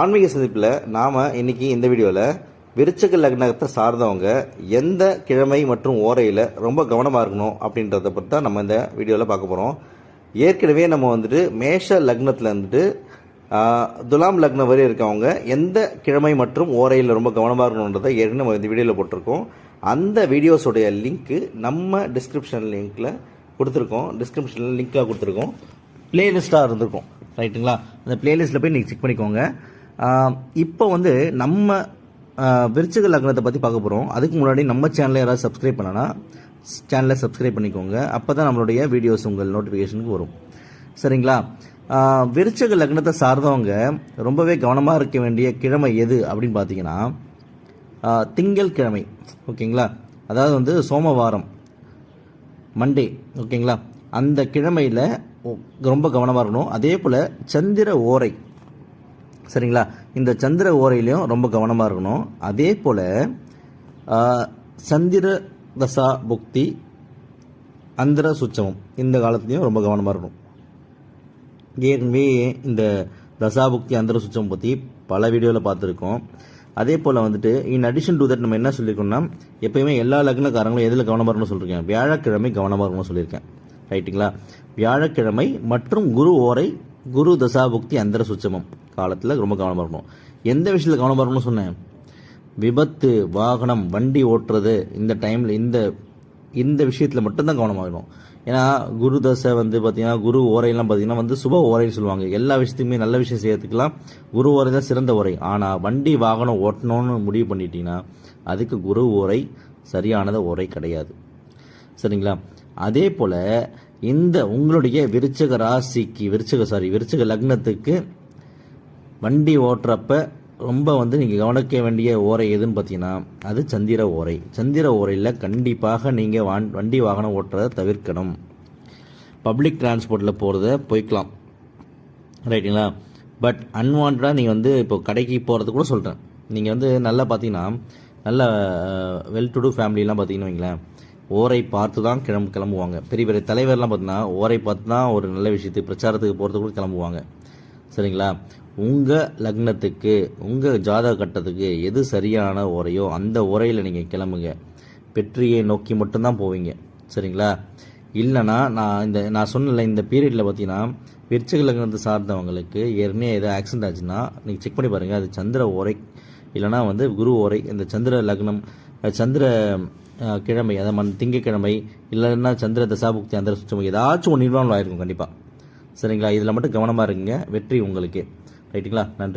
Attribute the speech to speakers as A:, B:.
A: ஆன்மீக சந்திப்பில் நாம் இன்னைக்கு இந்த வீடியோவில் விருச்சக லக்னத்தை சார்ந்தவங்க எந்த கிழமை மற்றும் ஓரையில் ரொம்ப கவனமாக இருக்கணும் அப்படின்றத பற்றி தான் நம்ம இந்த வீடியோவில் பார்க்க போகிறோம் ஏற்கனவே நம்ம வந்துட்டு மேஷ லக்னத்தில் வந்துட்டு துலாம் லக்னம் வரை இருக்கவங்க எந்த கிழமை மற்றும் ஓரையில் ரொம்ப கவனமாக இருக்கணுன்றதை ஏற்கனவே நம்ம இந்த வீடியோவில் போட்டிருக்கோம். அந்த வீடியோஸோடைய லிங்க்கு நம்ம டிஸ்கிரிப்ஷன் லிங்க்கில் கொடுத்துருக்கோம். டிஸ்கிரிப்ஷனில் லிங்க்காக கொடுத்துருக்கோம். பிளேலிஸ்ட்டாக இருந்திருக்கும். ரைட்டுங்களா அந்த பிளேலிஸ்ட்டில் போய் நீங்கள் செக் பண்ணிக்கோங்க. இப்போ வந்து நம்ம விருச்சிக லக்னத்தை பற்றி பார்க்க போகிறோம் அதுக்கு முன்னாடி நம்ம சேனலை யாராவது சப்ஸ்கிரைப் பண்ணனா சேனலை சப்ஸ்கிரைப் பண்ணிக்கோங்க. அப்போ தான் நம்மளுடைய வீடியோஸ் உங்கள் நோட்டிஃபிகேஷனுக்கு வரும். சரிங்களா? விருச்சக லக்னத்தை சார்ந்தவங்க ரொம்பவே கவனமாக இருக்க வேண்டிய கிழமை எது அப்படின்னு பார்த்தீங்கன்னா திங்கள் கிழமை. ஓகேங்களா? அதாவது வந்து சோமவாரம். மண்டே ஓகேங்களா? அந்த கிழமையில் ரொம்ப கவனமாக இருக்கணும். அதே போல் சந்திர ஓரை. சரிங்களா? இந்த சந்திர ஓரையிலையும் ரொம்ப கவனமாக இருக்கணும். அதே போல் சந்திர தசா புக்தி அந்தர சுச்சமம் இந்த காலத்துலேயும் ரொம்ப கவனமாக இருக்கணும். ஏற்கனவே இந்த தசாபுக்தி அந்தர சுச்சம் பற்றி பல வீடியோவில் பார்த்துருக்கோம். அதே போல் வந்துட்டு இன் அடிஷன் டு தட் நம்ம என்ன சொல்லியிருக்கோம்னா எப்பயுமே எல்லா லக்னக்காரங்களும் எதில் கவனமாக இருக்கணும்னு சொல்லியிருக்கேன் வியாழக்கிழமை கவனமாக இருக்கணும்னு சொல்லியிருக்கேன் ரைட்டுங்களா வியாழக்கிழமை மற்றும் குரு ஓரை குரு தசாபுக்தி அந்தர சுச்சமம். காலத்தில் ரொம்ப கவனமாக இருக்கணும். எந்த விஷயத்தில் கவனமாக இருக்கணும்னு சொன்னேன்? விபத்து வாகனம் வண்டி ஓட்டுறது இந்த டைமில் இந்த இந்த விஷயத்தில் மட்டும்தான் கவனமாக இருக்கணும். ஏன்னா குரு தசை வந்து பார்த்தீங்கன்னா குரு ஓரையெல்லாம் பார்த்தீங்கன்னா வந்து சுப ஓரைன்னு சொல்லுவாங்க. எல்லா விஷயத்துக்குமே நல்ல விஷயம் செய்யறதுக்கெல்லாம் குரு ஓரை தான் சிறந்த ஓரை. ஆனால் வண்டி வாகனம் ஓட்டணும்னு முடிவு பண்ணிட்டீங்கன்னா அதுக்கு குரு ஓரை சரியானத ஓரை கிடையாது. சரிங்களா? அதே போல் இந்த உங்களுடைய விருச்சக ராசிக்கு விருச்சக சாரி விருச்சக லக்னத்துக்கு வண்டி ஓட்டுறப்ப ரொம்ப வந்து நீங்கள் கவனிக்க வேண்டிய ஓரை எதுன்னு பார்த்தீங்கன்னா அது சந்திர ஓரை. சந்திர ஓரையில் கண்டிப்பாக நீங்கள் வான் வண்டி வாகனம் ஓட்டுறதை தவிர்க்கணும். பப்ளிக் டிரான்ஸ்போர்ட்டில் போகிறத போய்க்கலாம். ரைட்டுங்களா பட் அன்வான்டாக நீங்கள் வந்து இப்போ கடைக்கு போகிறது கூட சொல்கிறேன் நீங்கள் வந்து நல்லா பார்த்தீங்கன்னா நல்ல வெல் டு டூ ஃபேமிலிலாம் பார்த்தீங்கன்னு வைங்களேன் ஓரை பார்த்து தான் கிளம்பு கிளம்புவாங்க. பெரிய பெரிய தலைவர்லாம் பார்த்தீங்கன்னா ஓரை பார்த்து தான் ஒரு நல்ல விஷயத்துக்கு பிரச்சாரத்துக்கு போகிறது கூட கிளம்புவாங்க. சரிங்களா? உங்கள் லக்னத்துக்கு உங்கள் ஜாதக கட்டத்துக்கு எது சரியான உரையோ அந்த உரையில் நீங்கள் கிளம்புங்க. வெற்றியை நோக்கி மட்டும்தான் போவீங்க. சரிங்களா? இல்லைனா நான் இந்த நான் சொன்னல இந்த பீரியடில் பார்த்தீங்கன்னா விருச்சக லக்னத்தை சார்ந்தவங்களுக்கு ஏற்கனவே ஏதோ ஆக்சிடென்ட் ஆச்சுன்னா நீங்கள் செக் பண்ணி பாருங்கள் அது சந்திர உரை. இல்லைனா வந்து குரு உரை. இந்த சந்திர லக்னம் சந்திர கிழமை அதாவது மண் திங்கக்கிழமை இல்லைன்னா சந்திர தசாபுக்தி அந்த சுத்தம் ஏதாச்சும் ஒன்று இன்வால்வ் ஆகிருக்கும் கண்டிப்பாக சரிங்களா? இதில் மட்டும் கவனமாக இருக்குங்க வெற்றி உங்களுக்கு. ரைட்டுங்களா நன்றி